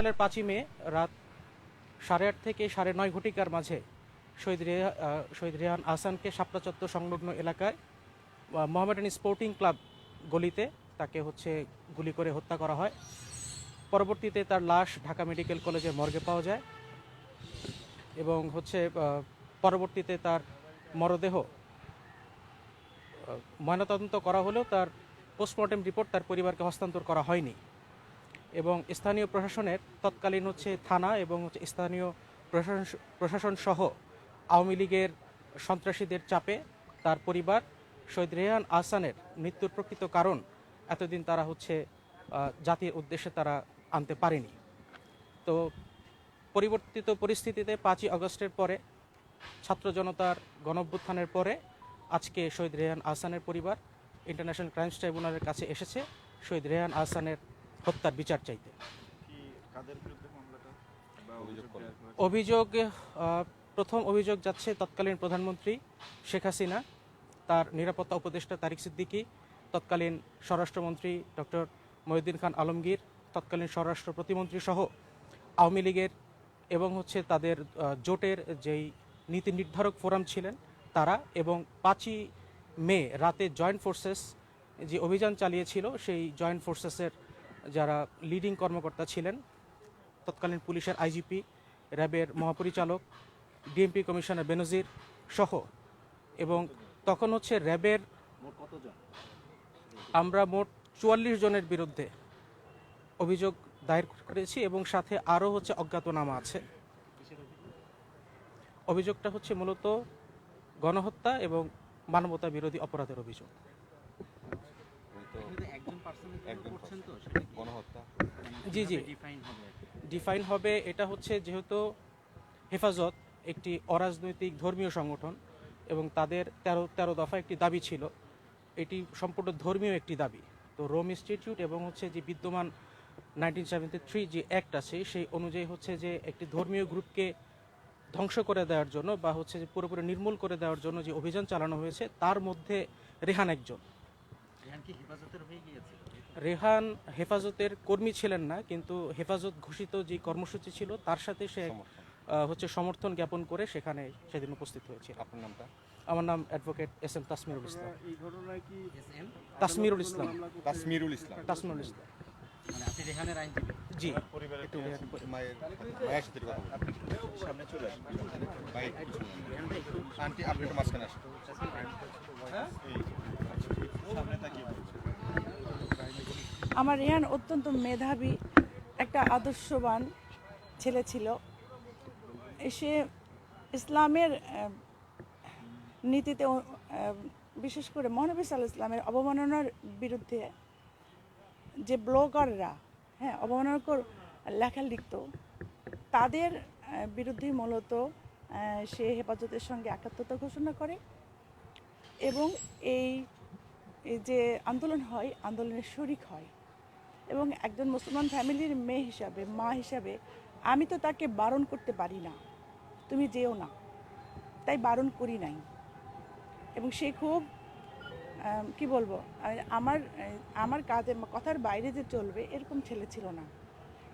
সালের পাঁচই মে রাত সাড়ে আট থেকে সাড়ে নয় ঘটিকার মাঝে শহীদ রেহা শহীদ রেহান আহসানকে শাপলা চত্বর সংলগ্ন এলাকায় মোহামেডান স্পোর্টিং ক্লাব গলিতে তাকে হচ্ছে গুলি করে হত্যা করা হয়। পরবর্তীতে তার লাশ ঢাকা মেডিকেল কলেজের মর্গে পাওয়া যায় এবং হচ্ছে পরবর্তীতে তার মরদেহ ময়নাতদন্ত করা হলেও তার পোস্টমর্টেম রিপোর্ট তার পরিবারকে হস্তান্তর করা হয়নি। এবং স্থানীয় প্রশাসনের তৎকালীন হচ্ছে থানা এবং হচ্ছে স্থানীয় প্রশাসন প্রশাসন সহ আওয়ামী লীগের সন্ত্রাসীদের চাপে তার পরিবার শহীদ রেহান আহসানের মৃত্যুর প্রকৃত কারণ এতদিন তারা হচ্ছে জাতির উদ্দেশ্যে তারা আনতে পারেনি। তো পরিবর্তিত পরিস্থিতিতে পাঁচই আগস্টের পরে ছাত্র জনতার গণভ্যুত্থানের পরে আজকে শহীদ রেহান আহসানের পরিবার ইন্টারন্যাশনাল ক্রাইমস ট্রাইব্যুনালের কাছে এসেছে। শহীদ রেহান আহসানের হত্যার বিচার চাইতে। কি কাদের বিরুদ্ধে মামলাটা বা অভিযোগ প্রথম অভিযোগ যাচ্ছে তৎকালীন প্রধানমন্ত্রী শেখ হাসিনা তার নিরাপত্তা উপদেষ্টা তারিক সিদ্দিকী তৎকালীন স্বরাষ্ট্রমন্ত্রী ডক্টর মহিউদ্দিন খান আলমগীর তৎকালীন স্বরাষ্ট্র প্রতিমন্ত্রী সহ আওয়ামী লীগের এবং হচ্ছে তাদের জোটের যেই নীতি নির্ধারক ফোরাম ছিলেন তারা এবং পাঁচই মে রাতে জয়েন্ট ফোর্সেস যে অভিযান চালিয়েছিল সেই জয়েন্ট ফোর্সেসের যারা লিডিং কর্মকর্তা ছিলেন, তৎকালীন পুলিশের আইজিপি র্যাবের মহাপরিচালক ডিএমপি কমিশনার বেনজির সহ, এবং তখন হচ্ছে র্যাবের আমরা মোট চুয়াল্লিশ জনের বিরুদ্ধে অভিযোগ দায়ের করেছি এবং সাথে আরও হচ্ছে অজ্ঞাতনামা আছে। অভিযোগটা হচ্ছে মূলত গণহত্যা এবং মানবতা বিরোধী অপরাধের অভিযোগ। জি, জি। ডিফাইন হবে ডিফাইন হবে এটা হচ্ছে যেহেতু হেফাজত একটি অরাজনৈতিক ধর্মীয় সংগঠন এবং তাদের তেরো তেরো দফা একটি দাবি ছিল। এটি সম্পূর্ণ ধর্মীয় একটি দাবি। তো রোম ইনস্টিটিউট এবং হচ্ছে যে বিদ্যমান নাইনটিন সেভেন্টি থ্রি যে অ্যাক্ট আছে সেই অনুযায়ী হচ্ছে যে একটি ধর্মীয় গ্রুপকে ধ্বংস করে দেওয়ার জন্য বা হচ্ছে যে পুরোপুরি নির্মূল করে দেওয়ার জন্য যে অভিযান চালানো হয়েছে তার মধ্যে রেহান একজন। রেহান কি হেফাজতের হয়ে গিয়েছিল রেহান হেফাজতের কর্মী ছিলেন না কিন্তু হেফাজত ঘোষিত যে কর্মসূচি ছিল তার সাথে সে হচ্ছে সমর্থন জ্ঞাপন করে সেখানে সেদিন উপস্থিত হয়েছিল। আপনার নামটা? আমার নাম advocate S M Tasmirul Islam. এই ঘটনায় কি এস এম? তাসমিরুল ইসলাম। কাশ্মীরুল ইসলাম। তাসমিরুল ইসলাম। মানে আপনি রেহানের আইনজীবী? জি। পরিবারের আমার রেহান অত্যন্ত মেধাবী একটা আদর্শবান ছেলে ছিল। সে ইসলামের নীতিতে বিশেষ করে মহানবী সাল্লাহ ইসলামের অবমাননার বিরুদ্ধে যে ব্লগাররা হ্যাঁ অবমাননাকর লেখা লিখত, তাদের বিরুদ্ধে মূলত সে হেফাজতের সঙ্গে একাত্মতা ঘোষণা করে এবং এই যে আন্দোলন হয়, আন্দোলনের শরিক হয়। এবং একজন মুসলমান ফ্যামিলির মেয়ে হিসাবে, মা হিসাবে, আমি তো তাকে বারণ করতে পারি না। তুমি যেও না। তাই বারণ করি নাই। এবং সে খুব কি বলব আমার আমার কাজের কথার বাইরে যে চলবে, এরকম ছেলে ছিল না।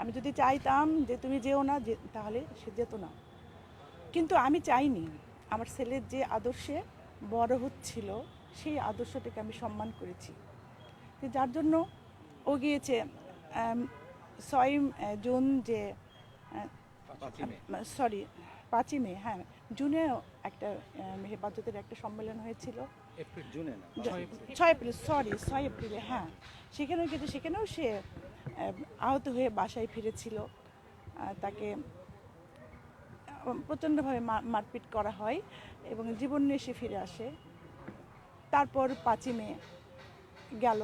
আমি যদি চাইতাম যে তুমি যেও না, যে, তাহলে সে যেত না। কিন্তু আমি চাইনি। আমার ছেলের যে আদর্শে বড় হচ্ছিল, সেই আদর্শটাকে আমি সম্মান করেছি। যার জন্য ও গিয়েছে ছয় জুন যে সরি পাঁচই মে হ্যাঁ জুনেও একটা হেফাজতের একটা সম্মেলন হয়েছিল। জুনে ছয় এপ্রিল। সরি ছয় এপ্রিলে হ্যাঁ সেখানেও কিন্তু সেখানেও সে আহত হয়ে বাসায় ফিরেছিল। তাকে প্রচণ্ডভাবে মারপিট করা হয় এবং জীবন নিয়ে সে ফিরে আসে। তারপর পাঁচই মে গেল।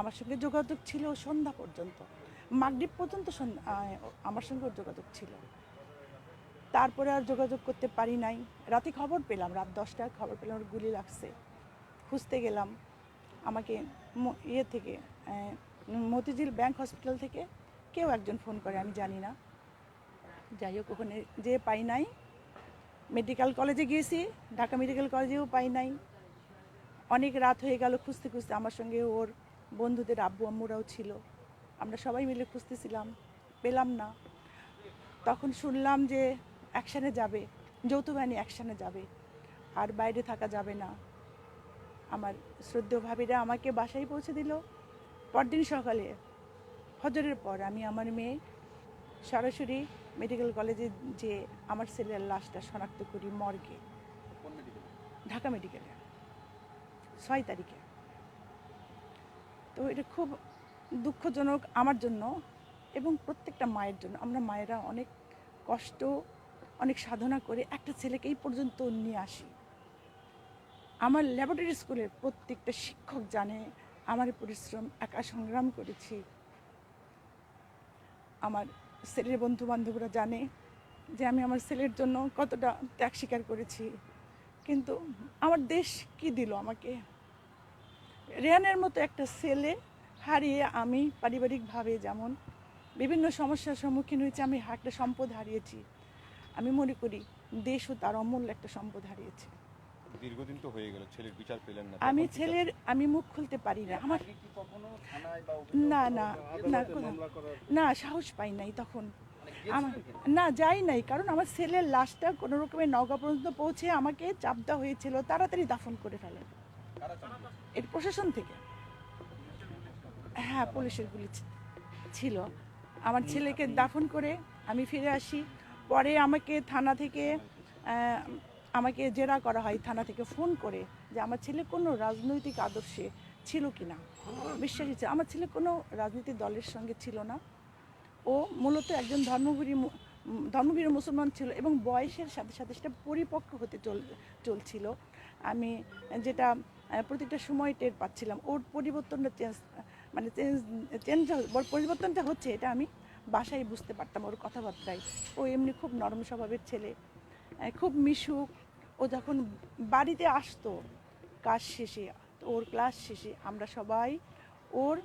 আমার সঙ্গে যোগাযোগ ছিল সন্ধ্যা পর্যন্ত। মাগরীব পর্যন্ত আমার সঙ্গে যোগাযোগ ছিল। তারপরে আর যোগাযোগ করতে পারি নাই। রাতে খবর পেলাম, রাত দশটায় খবর পেলাম, ওর গুলি লাগছে। খুঁজতে গেলাম আমাকে ইয়ে থেকে মতিঝিল ব্যাংক হসপিটাল থেকে কেউ একজন ফোন করে, আমি জানি না। যাই হোক, ওখানে যে পাই নাই। মেডিকেল কলেজে গিয়েছি, ঢাকা মেডিকেল কলেজেও পাই নাই। অনেক রাত হয়ে গেল খুঁজতে খুঁজতে, আমার সঙ্গে ওর বন্ধুদের আব্বু আম্মুরাও ছিল। আমরা সবাই মিলে খুঁজতেছিলাম, পেলাম না। তখন শুনলাম যে অ্যাকশানে যাবে যৌথ বাহিনী অ্যাকশানে যাবে, আর বাইরে থাকা যাবে না। আমার শ্রদ্ধেয় ভাবিরা আমাকে বাসায় পৌঁছে দিল। পরদিন সকালে হজরের পর আমি আমার মেয়ে সরাসরি মেডিকেল কলেজে যে আমার ছেলের লাশটা শনাক্ত করি মর্গে, ঢাকা মেডিকেলে ছয় তারিখে। তো এটা খুব দুঃখজনক আমার জন্য এবং প্রত্যেকটা মায়ের জন্য। আমরা মায়েরা অনেক কষ্ট, অনেক সাধনা করে একটা ছেলেকে এই পর্যন্ত নিয়ে আসি। আমার ল্যাবরেটরি স্কুলের প্রত্যেকটা শিক্ষক জানে, আমার পরিশ্রম একা সংগ্রাম করেছি। আমার ছেলের বন্ধু বান্ধবরা জানে যে আমি আমার ছেলের জন্য কতটা ত্যাগ স্বীকার করেছি। কিন্তু আমার দেশ কি দিল আমাকে? রেয়ানের মতো একটা ছেলে হারিয়ে আমি পারিবারিকভাবে যেমন বিভিন্ন সমস্যার সম্মুখীন হয়েছি আমি একটা সম্পদ হারিয়েছি। আমি মনে করি দেশও তার অমূল্য একটা সম্পদ হারিয়েছে। দীর্ঘদিন তো হয়ে গেল ছেলের বিচার পেলেন না আমি ছেলের আমি মুখ খুলতে পারি না। আমার না না না না সাহস পাই নাই তখন। মানে আমার না যাই নাই কারণ আমার ছেলের লাশটা কোনো রকমের নওগাঁ পর্যন্ত পৌঁছে আমাকে চাপ দেওয়া হয়েছিল তাড়াতাড়ি দাফন করে ফেলেন? এর প্রশাসন থেকে। হ্যাঁ পুলিশের গুলি ছিল। আমার ছেলেকে দাফন করে আমি ফিরে আসি। পরে আমাকে থানা থেকে আমাকে জেরা করা হয় থানা থেকে ফোন করে যে আমার ছেলে কোনো রাজনৈতিক আদর্শে ছিল কি না। বিশ্বাসী ছিল আমার ছেলে কোনো রাজনৈতিক দলের সঙ্গে ছিল না। ও মূলত একজন উম, ধর্মভীরী মুসলমান ছিল এবং বয়সের সাথে সাথে সেটা পরিপক্ক হতে চল চলছিল। আমি যেটা প্রতিটা সময় টের পাচ্ছিলাম। ওর পরিবর্তনটা চেঞ্জ মানে চেঞ্জ চেঞ্জ পরিবর্তনটা হচ্ছে এটা আমি বাসায় বুঝতে পারতাম ওর কথাবার্তায়। ও এমনি খুব নরম স্বভাবের ছেলে খুব মিশুক। ও যখন বাড়িতে আসতো কাজ শেষে ওর ক্লাস শেষে আমরা সবাই ওর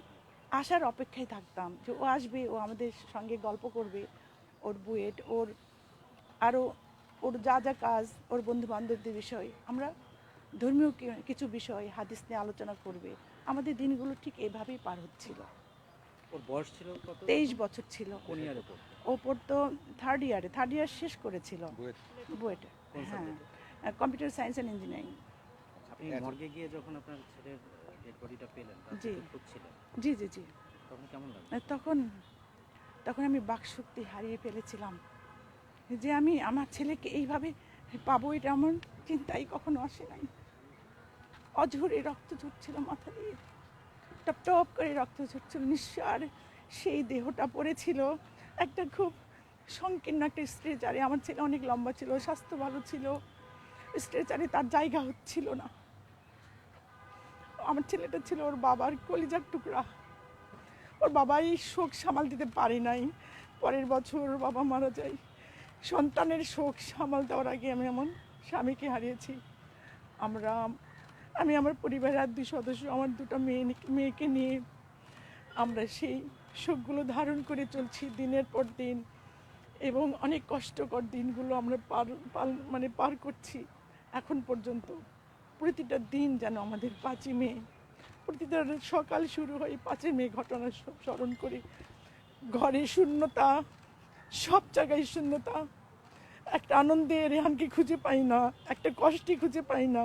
আসার অপেক্ষায় থাকতাম যে ও আসবে, ও আমাদের সঙ্গে গল্প করবে, ওর বুয়েট, ওর আরও ওর যা যা কাজ, ওর বন্ধু বান্ধবদের বিষয়, আমরা ধর্মীয় কিছু বিষয় হাদিস নিয়ে আলোচনা করবে। আমাদের দিনগুলো ঠিক এভাবেই পার হচ্ছিল। ওর বয়স ছিল তেইশ বছর ছিল। কোন ইয়ারে? ও পড়তো থার্ড ইয়ারে থার্ড ইয়ার শেষ করেছিল। বুয়েটে। হ্যাঁ। কম্পিউটার সায়েন্স অ্যান্ড ইঞ্জিনিয়ারিং মর্গে গিয়ে যখন আপনার ছেলের ডেড বডিটা পেলেন জি। জি জি জি। তখন কেমন লাগল? তখন তখন আমি বাকশক্তি হারিয়ে ফেলেছিলাম। যে আমি আমার ছেলেকে এইভাবে পাবো এটা আমার চিন্তাই কখনো আসে নাই। অঝরে রক্ত ঝরছিল মাথা দিয়ে। টপ টপ করে রক্ত ঝরছিল। নিঃস্বার সেই দেহটা পড়েছিল। একটা খুব সংকীর্ণ একটা স্ট্রেচারে আমার ছেলে অনেক লম্বা ছিল, স্বাস্থ্য ভালো ছিল। স্ট্রেচারে তার জায়গা হচ্ছিল না। আমার ছেলেটা ছিল ওর বাবার কলিজার টুকরা। ওর বাবাই শোক সামাল দিতে পারে নাই। পরের বছর ওর বাবা মারা যায়। সন্তানের শোক সামাল দেওয়ার আগে আমি এমন স্বামীকে হারিয়েছি। আমরা আমি আমার পরিবারের আর দুই সদস্য, আমার দুটো মেয়ে, মেয়েকে নিয়ে আমরা সেই শোকগুলো ধারণ করে চলছি দিনের পর দিন এবং অনেক কষ্টকর দিনগুলো আমরা পার মানে পার করছি এখন পর্যন্ত। প্রতিটা দিন যেন আমাদের পাঁচই মে, প্রতিটা সকাল শুরু হয় পাঁচই মে ঘটনা স্মরণ করে। ঘরে শূন্যতা, সব জায়গায় শূন্যতা। একটা আনন্দে রেহানকে খুঁজে পাই না, একটা কষ্টে খুঁজে পাই না।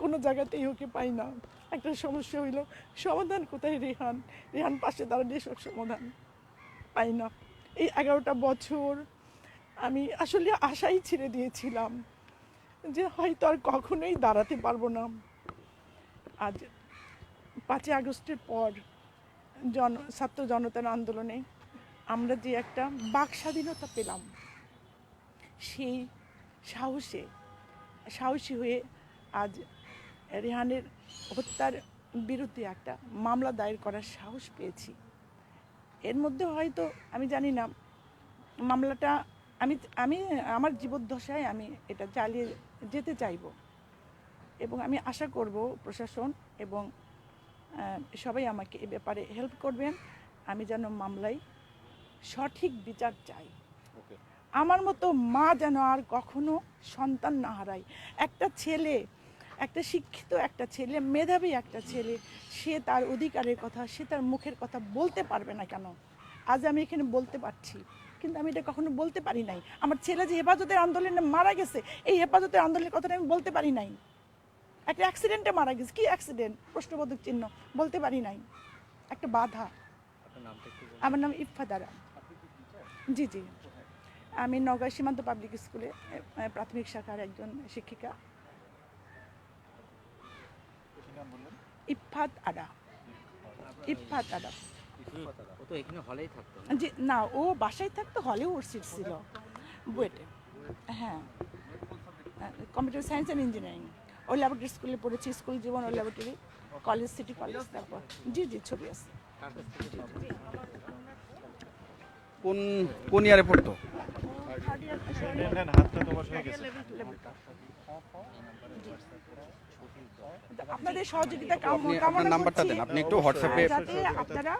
কোনো জায়গাতেই ওকে পাই না। একটা সমস্যা হইল, সমাধান কোথায় রেহান? রেহান পাশে দাঁড়ালে সব সমাধান পাই না। এই এগারোটা বছর আমি আসলে আশাই ছেড়ে দিয়েছিলাম যে হয়তো আর কখনোই দাঁড়াতে পারব না। আজ পাঁচই আগস্টের পর জন, ছাত্র জনতার আন্দোলনে আমরা যে একটা বাক স্বাধীনতা পেলাম, সেই সাহসে, সাহসী হয়ে আজ রেহানের হত্যার বিরুদ্ধে একটা মামলা দায়ের করার সাহস পেয়েছি। এর মধ্যে হয়তো আমি জানি না মামলাটা আমি আমি আমার জীবদ্দশায় আমি এটা চালিয়ে যেতে চাইব। এবং আমি আশা করব প্রশাসন এবং সবাই আমাকে এ ব্যাপারে হেল্প করবেন। আমি যেন মামলায় সঠিক বিচার চাই। ওকে। আমার মতো মা যেন আর কখনো সন্তান না হারায়। একটা ছেলে একটা শিক্ষিত একটা ছেলে মেধাবী একটা ছেলে সে তার অধিকারের কথা সে তার মুখের কথা বলতে পারবে না কেন? আজ আমি এখানে বলতে পারছি কিন্তু আমি এটা কখনো বলতে পারি নাই। আমার ছেলে যে হেফাজতের আন্দোলনে মারা গেছে এই হেফাজতের আন্দোলনের কথাটা আমি বলতে পারি নাই। একটা অ্যাক্সিডেন্টে মারা গেছে কি অ্যাক্সিডেন্ট প্রশ্নবোধক চিহ্ন বলতে পারি নাই। একটা বাধা। আমার নাম ইফফা দারা জি জি। আমি নগর সীমান্ত পাবলিক স্কুলে প্রাথমিক শাখার একজন শিক্ষিকা। ইফফাত আডা ইফফাত আডা ও তো এখানে হলেই থাকতো জি না ও বাসায় থাকতো হলেও ওর সিট ছিল। বুয়েটে। হ্যাঁ। Computer science and engineering. O laboratory স্কুলে পড়েছি স্কুল জীবন ও ল্যাবরেটরি কলেজ সিটি কলেজ তারপর। জি জি ছবি আছে? কোন কোন ইয়ারে পড়তো? আপনাদের সহযোগিতা কামনা নাম্বারটা করছি, দেন আপনি একটু হোয়াটসঅ্যাপে আপনারা